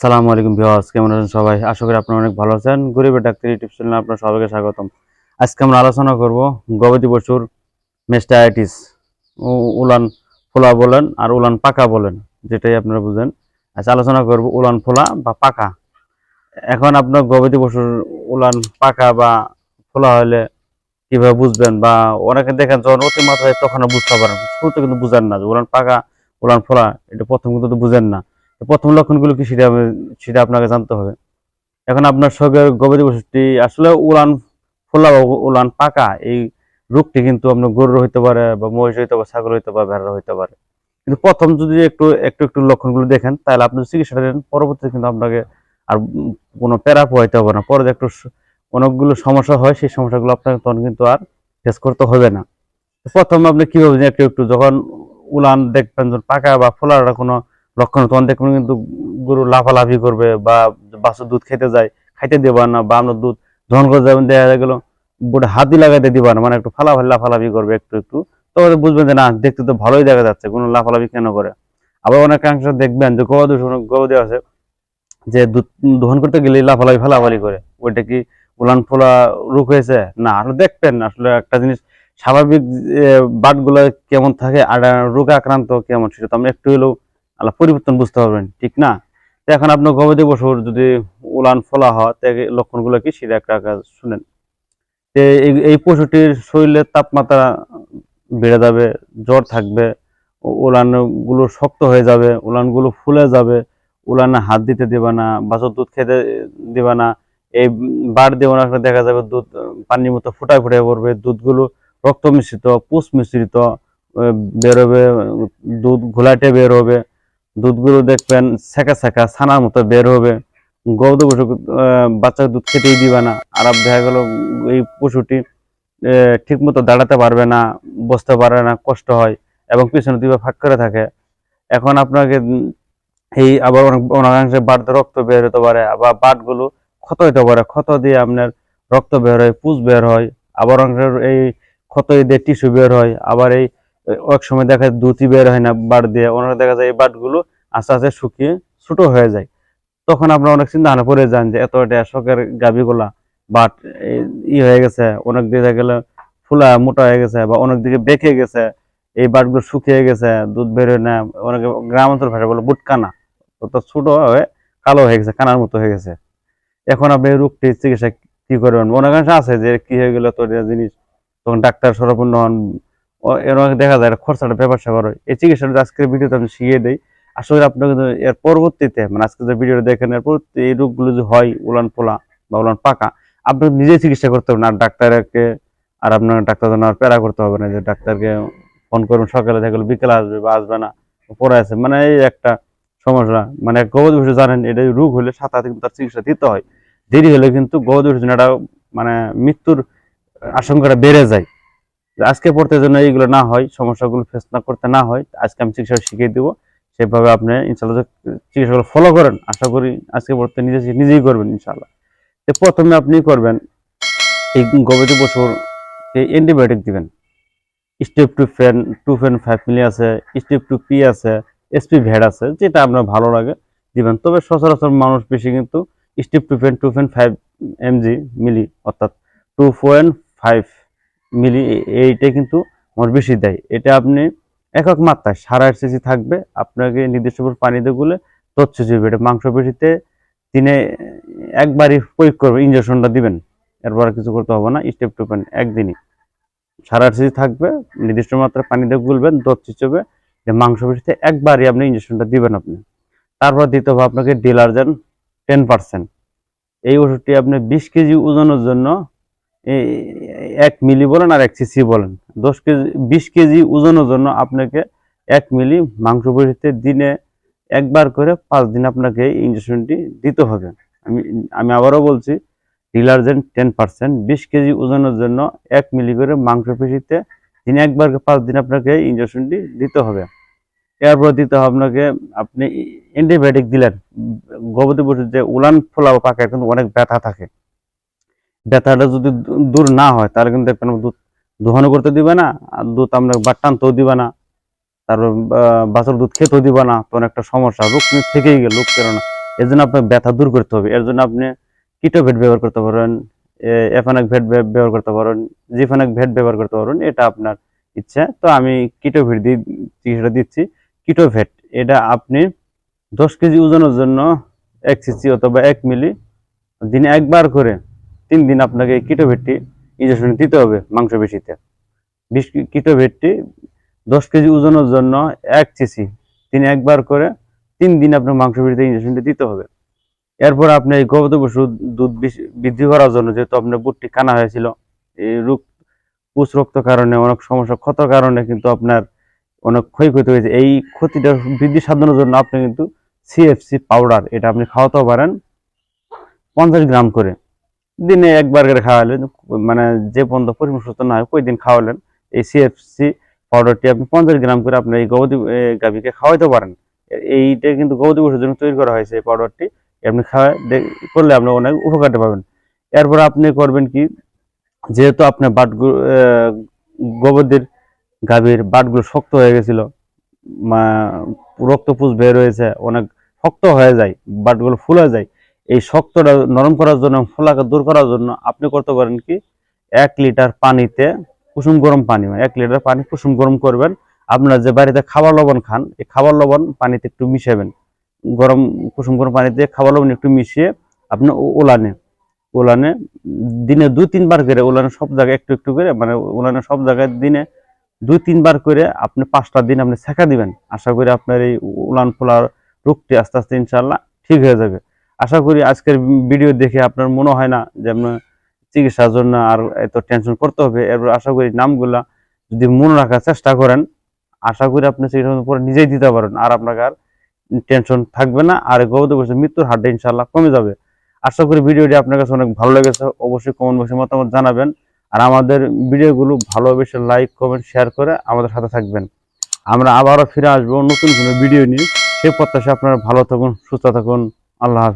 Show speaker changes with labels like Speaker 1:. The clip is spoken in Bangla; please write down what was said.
Speaker 1: আসসালামু আলাইকুম ভিউয়ার্স, কেমন আছেন সবাই? আশা করি আপনারা অনেক ভালো আছেন। গরিবের ডাক্তার ইউটিউব চ্যানেলে আপনার সবাইকে স্বাগতম। আজকে আমরা আলোচনা করব গবাদি পশুর মেস্টাইটিস উলান ফোলা বলেন আর উলান পাকা বলেন, যেটাই আপনারা বুঝেন। আচ্ছা আলোচনা করব উলান ফোলা বা পাকা। এখন আপনার গবাদি পশুর উলান পাকা বা ফোলা হলে কীভাবে বুঝবেন? বা অনেকে দেখেন যখন অতিমাত্রায় তখন বুঝতে পারেন শুরুতে কিন্তু বুঝেন না যে উলান পাকা, উলান ফোলা, এটা প্রথম কিন্তু বুঝেন না। প্রথম লক্ষণগুলো কি সেটা সেটা আপনাকে জানতে হবে। এখন আপনার শখের গবাদি পশুটি আসলে উলান ফোলা বা উলান পাকা, এই রোগটি কিন্তু আপনার গরুর হইতে পারে বা মহিষ হইতে পারে ছাগল হইতে পারে, ভেড়ার হইতে পারে। কিন্তু প্রথম যদি একটু একটু একটু লক্ষণগুলো দেখেন, তাহলে আপনি চিকিৎসাটা দেন, পরবর্তীতে কিন্তু আপনাকে আর কোনো প্যারা পোহাইতে হবে না। পরে একটু অনেকগুলো সমস্যা হয়, সেই সমস্যাগুলো আপনাকে তখন কিন্তু আর ফেস করতে হবে না। প্রথমে আপনি কীভাবে একটু একটু যখন উলান দেখবেন যখন পাকা বা ফোলার কোনো লক্ষণ তখন দেখবেন কিন্তু গরু লাফালাফি করবে বা বাছুর দুধ খেতে যায়, খাইতে দেবা না, বা আমরা দুধ ধন করে যাবেন, দেখা গেল বুটে হাতি লাগাইতে দিবা না মানে একটু ফালাফালি, লাফালাফি করবে একটু একটু। তবে বুঝবেন যে না, দেখতে তো ভালোই দেখা যাচ্ছে, কোনো লাফালাফি কেন করে? আবার অনেকাংশ দেখবেন যে গবাদি গবাদি আছে যে দুধ দহন করতে গেলে লাফালাফি, ফালাফালি করে। ওইটা কি উলান ফোলা রোগ হয়েছে? না, আসলে দেখবেন আসলে একটা জিনিস স্বাভাবিক বাটগুলো কেমন থাকে আর রোগ আক্রান্ত কেমন, সেটা তো আমরা একটু হলেও আল্লাহ পরিবর্তন বুঝতে পারবেন, ঠিক না? তো এখন আপনার গবাদি পশুর যদি উলান ফোলা হয় তো লক্ষণগুলো কি? সেটা একটা শুনেন। এই পশুটির শরীরের তাপমাত্রা বেড়ে যাবে, জ্বর থাকবে উলানগুলো শক্ত হয়ে যাবে, উলানগুলো ফুলে যাবে, উলানে হাত দিতে দেবে না, বাছর দুধ খেতে দেবে না, এই বাড় দিয়ে অনেক দেখা যাবে দুধ, পানির মতো ফুটায় ফুটায় পড়বে, দুধগুলো রক্ত মিশ্রিত, পুষ মিশ্রিত বেরোবে, দুধ ঘোলাটে বের হবে দুধগুলো দেখবেন সেকা সেকা ছানার মতো বের হবে। গবাদি পশু বাচ্চা দুধ খেতেই দিবে না। আর দেখা গেল এই পশুটি ঠিক মতো দাঁড়াতে পারবে না, বসতে পারে না, কষ্ট হয় এবং পিছনে দুইবার ফাঁক করে থাকে। এখন আপনাকে এই আবার অনেক, অনেকাংশে বাট রক্ত বের হতে পারে আবার বাটগুলো ক্ষত হতে পারে। ক্ষত দিয়ে আপনার রক্ত বের হয়, পুষ বের হয়। আবার অনেকের এই ক্ষত দিয়ে টিস্যু বের হয়। আবার এই এক সময় দেখা যায় দুধই বের হয় না, বাট দিয়ে অনেক দেখা যায় এই বাটগুলো আস্তে আস্তে শুকিয়ে ছোট হয়ে যায়। তখন আপনারা অনেক চিন্তা ভাবনা পড়ে যান যে এত একটা শখের গাভিগুলা বাট ই হয়ে গেছে, অনেক দিকে গেলে ফুলা মোটা হয়ে গেছে বা অনেক দিকে বেঁকে গেছে, এই বাটগুলো শুকিয়ে গেছে, দুধ বেরোয় না, অনেকে গ্রাম অঞ্চল ভাষা বলে বুটকানা। তো ছোট হয়ে কালো হয়ে গেছে, কানার মতো হয়ে গেছে। এখন আপনি রোগটি চিকিৎসা কি করবেন অনেকাংশ আছে যে কি হয়ে গেল এই জিনিস, তখন ডাক্তার সরপূর্ণ হন এর দেখা যায়, খরচাটা ব্যাপার হয়। এই চিকিৎসাটা আজকের ভিডিওতে আমি শিখিয়ে দিই। আসলে করি আপনার কিন্তু এর পরবর্তীতে মানে আজকে যে ভিডিওটা দেখেন, এর পরবর্তী এই রোগগুলো যে হয় উলান পোলা বা উলান পাকা, আপনি নিজেই চিকিৎসা করতে হবে না। আর ডাক্তারকে, আর আপনার ডাক্তার আর প্যারা করতে হবে না যে ডাক্তারকে ফোন করবেন সকালে দেখা বিকেলে আসবে বা আসবে না, পরে আছে মানে এই একটা সমস্যা। মানে গবাদি পশু জানেন, এটা রোগ হলে সাথে সাথে কিন্তু তার চিকিৎসা দিতে হয়। দেরি হলে কিন্তু গবাদি জন্য একটা মানে মৃত্যুর আশঙ্কাটা বেড়ে যায়। আজকে পড়তে যেন এইগুলো না হয়, সমস্যাগুলো ফেস না করতে না হয়, আজকে আমি চিকিৎসা শিখিয়ে দিব। সেভাবে আপনি ইনশাল্লাহ চিকিৎসাগুলো ফলো করেন, আশা করি আজকে পড়তে নিজে নিজেই করবেন ইনশাল্লাহ তো প্রথমে আপনি করবেন, এই গবাদি পশুর অ্যান্টিবায়োটিক দিবেন। স্টেপ টু ফেন টু ফেন ফাইভ মিলি আছে স্টেপ টু পি আছে এসপি ভ্যাড আছে, যেটা আপনার ভালো লাগে, দিবেন। তবে সচরাচর মানুষ বেশি কিন্তু স্টেপ টু ফেন টু ফেন ফাইভ এমজি মিলি অর্থাৎ টু পয়েন্ট ফাইভ মিলি এইটা কিন্তু আমার বেশি দেয়। এটা আপনি একক মাত্রায় সাড়ে আট সিসি থাকবে। আপনাকে নির্দিষ্ট পরিমাণ পানিতে গুলে তচ্ছে যাবে এটা মাংস পেশিতে দিনে একবারই প্রয়োগ করবে। ইঞ্জেকশনটা দিবেন। এরপর কিছু করতে হবে না। স্টেপ টু পেন একদিনই। আট সিসি থাকবে। নির্দিষ্ট মাত্রায় পানিতে গুলবেন দশ চিচবে যে মাংস পেশিতে একবারই আপনি ইঞ্জেকশনটা দিবেন আপনি। তারপর দিতে হবে আপনাকে ডিলারজেন টেন পার্সেন্ট। এই ওষুধটি আপনি বিশ কেজি ওজনের জন্য এক মিলি বলেন আর এক সিসি বলেন। দশ কেজি, বিশ কেজি ওজনের জন্য আপনাকে এক মিলি মাংস পেশিতে দিনে একবার করে পাঁচ দিন আপনাকে এই ইঞ্জেকশনটি দিতে হবে। আমি আমি আবারও বলছি ডিলারজেন টেন পার্সেন্ট। বিশ কেজি ওজনের জন্য এক মিলি করে মাংস পেশিতে দিনে একবার পাঁচ দিন আপনাকে ইঞ্জেকশনটি দিতে হবে। এরপর দিতে হবে আপনাকে, আপনি অ্যান্টিবায়োটিক দিলেন। গবাদি পশুর যে উলান ফোলা পাকা কিন্তু অনেক ব্যথা থাকে। ব্যথাটা যদি দূর না হয়, তাহলে কিন্তু দেখবেন দুধ দোহনও করতে দিবে না, আর দুধ আমরা বাট্টানতেও দিবে না। তারপর বাছুর দুধ খেতেও দিবে না, তখন একটা সমস্যা। রোগ কিন্তু থেকেই গেল, রোগ কেন না? এর জন্য আপনার ব্যথা দূর করতে হবে। এর জন্য আপনি কিটোভেট ব্যবহার করতে পারেন এফানাক ভেট ব্যবহার করতে পারেন জিফানাক ভেট ব্যবহার করতে পারেন, এটা আপনার ইচ্ছা। তো আমি কিটোভেট দিয়ে চিকিৎসাটা দিচ্ছি। কিটোভেট এটা আপনি দশ কেজি ওজনের জন্য এক সিসি অথবা এক মিলি দিনে একবার করে তিন দিন আপনাকে কিটোভেটটি ইঞ্জেকশন দিতে হবে মাংসপেশিতে। বিশ কিটোভেটটি দশ কেজি ওজনের জন্য এক সিসি তিনি একবার করে তিন দিন আপনার মাংসপেশিতে ইঞ্জেকশনটি দিতে হবে। এরপর আপনি এই গবাদি পশু দুধ বৃদ্ধি করার জন্য যেহেতু আপনার বুটটি কানা হয়েছিল, এই রোগ পুষ রক্ত কারণে, অনেক সমস্যা ক্ষত কারণে কিন্তু আপনার অনেক ক্ষয়ক্ষতি হয়েছে। এই ক্ষতিটা বৃদ্ধি সাধনের জন্য আপনি কিন্তু সিএফসি পাউডার এটা আপনি খাওয়াতেও পারেন, পঞ্চাশ গ্রাম করে। দিনে একবার করে খাওয়ালেন মানে যে পর্যন্ত পরিমাণ সুস্থ না হয় কই দিন খাওয়ালেন। এই সিএফসি পাউডারটি আপনি পঞ্চাশ গ্রাম করে আপনি এই গবাদি গাভীকে খাওয়াইতে পারেন। এইটা কিন্তু গবাদি পশুর জন্য তৈরি করা হয়েছে এই পাউডারটি আপনি খাওয়াই দে- করলে আপনি অনেক উপকারটা পাবেন। এরপর আপনি করবেন কি, যেহেতু আপনার বাটগুলো গোবরদের গাভীর বাটগুলো শক্ত হয়ে গেছিল রক্তপুষ বের হয়েছে, অনেক শক্ত হয়ে যায়, বাটগুলো ফুলে যায় এই শক্তটা নরম করার জন্য ফোলাকে দূর করার জন্য আপনি করতে পারেন কি, এক লিটার পানিতে কুসুম গরম পানি মানে এক লিটার পানি কুসুম গরম করবেন। আপনারা যে বাড়িতে খাবার লবণ খান, এই খাবার লবণ পানিতে একটু মিশাবেন। গরম কুসুম গরম পানিতে খাবার লবণ একটু মিশিয়ে আপনি ওলানে ওলানে দিনে দুই তিনবার করে, ওলানে সব জায়গায় একটু একটু করে মানে ওলানে সব জায়গায় দিনে দুই তিনবার করে আপনি পাঁচটা দিন আপনি ছেঁকা দিবেন। আশা করি আপনার এই উলান ফোলার রোগটি আস্তে আস্তে ইনশাল্লাহ ঠিক হয়ে যাবে। আশা করি আজকের ভিডিও দেখে আপনার মনে হয় না যে আপনার চিকিৎসার জন্য আর এত টেনশন করতে হবে। এরপর আশা করি নামগুলা যদি মনে রাখার চেষ্টা করেন, আশা করি আপনি চিকিৎসা পরে নিজেই দিতে পারেন। আর আপনাকে আর টেনশন থাকবে না। আর গবাদি পশু মৃত্যুর হারটা ইনশাল্লাহ কমে যাবে। আশা করি ভিডিওটি আপনার কাছে অনেক ভালো লেগেছে। অবশ্যই কমেন্ট বক্সে মতামত জানাবেন। আর আমাদের ভিডিওগুলো ভালোবেসে লাইক কমেন্ট শেয়ার করে আমাদের সাথে থাকবেন। আমরা আবারও ফিরে আসব নতুন কোনো ভিডিও নিয়ে। সেই প্রত্যাশা আপনারা ভালো থাকুন, সুস্থ থাকুন। আল্লাহ